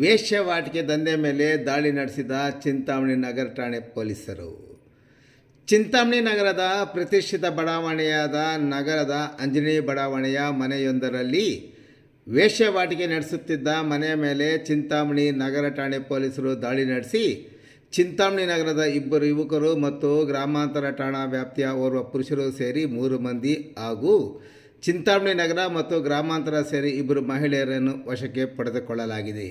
ವೇಶ್ಯವಾಟಿಕೆ ದಂಧೆ ಮೇಲೆ ದಾಳಿ ನಡೆಸಿದ ಚಿಂತಾಮಣಿ ನಗರ ಠಾಣೆ ಪೊಲೀಸರು. ಚಿಂತಾಮಣಿ ನಗರದ ಪ್ರತಿಷ್ಠಿತ ಬಡಾವಣೆಯಾದ ನಗರದ ಅಂಜನೇಯ ಬಡಾವಣೆಯ ಮನೆಯೊಂದರಲ್ಲಿ ವೇಶ್ಯವಾಟಿಕೆ ನಡೆಸುತ್ತಿದ್ದ ಮನೆಯ ಮೇಲೆ ಚಿಂತಾಮಣಿ ನಗರ ಠಾಣೆ ಪೊಲೀಸರು ದಾಳಿ ನಡೆಸಿ, ಚಿಂತಾಮಣಿ ನಗರದ ಇಬ್ಬರು ಯುವಕರು ಮತ್ತು ಗ್ರಾಮಾಂತರ ಠಾಣಾ ವ್ಯಾಪ್ತಿಯ ಓರ್ವ ಪುರುಷರು ಸೇರಿ ಮೂರು ಮಂದಿ ಹಾಗೂ ಚಿಂತಾಮಣಿ ನಗರ ಮತ್ತು ಗ್ರಾಮಾಂತರ ಸೇರಿ ಇಬ್ಬರು ಮಹಿಳೆಯರನ್ನು ವಶಕ್ಕೆ ಪಡೆದುಕೊಳ್ಳಲಾಗಿದೆ.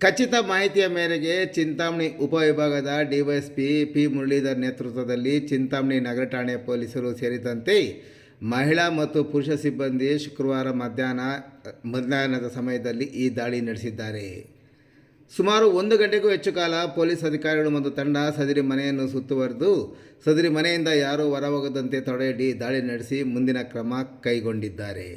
ಖಚಿತ ಮಾಹಿತಿಯ ಮೇರೆಗೆ ಚಿಂತಾಮಣಿ ಉಪವಿಭಾಗದ ಡಿವೈಎಸ್ಪಿ ಪಿ ಮುರಳೀಧರ್ ನೇತೃತ್ವದಲ್ಲಿ ಚಿಂತಾಮಣಿ ನಗರ ಠಾಣೆ ಪೊಲೀಸರು ಸೇರಿದಂತೆ ಮಹಿಳಾ ಮತ್ತು ಪುರುಷ ಸಿಬ್ಬಂದಿ ಶುಕ್ರವಾರ ಮಧ್ಯಾಹ್ನ, ಮಧ್ಯಾಹ್ನದ ಸಮಯದಲ್ಲಿ ಈ ದಾಳಿ ನಡೆಸಿದ್ದಾರೆ. ಸುಮಾರು ಒಂದು ಗಂಟೆಗೂ ಹೆಚ್ಚು ಕಾಲ ಪೊಲೀಸ್ ಅಧಿಕಾರಿಗಳು ಮತ್ತು ತಂಡ ಸದರಿ ಮನೆಯನ್ನು ಸುತ್ತುವರೆದು, ಸದರಿ ಮನೆಯಿಂದ ಯಾರೂ ಹೊರಹೋಗದಂತೆ ತಡೆಯಡಿ ದಾಳಿ ನಡೆಸಿ ಮುಂದಿನ ಕ್ರಮ ಕೈಗೊಂಡಿದ್ದಾರೆ.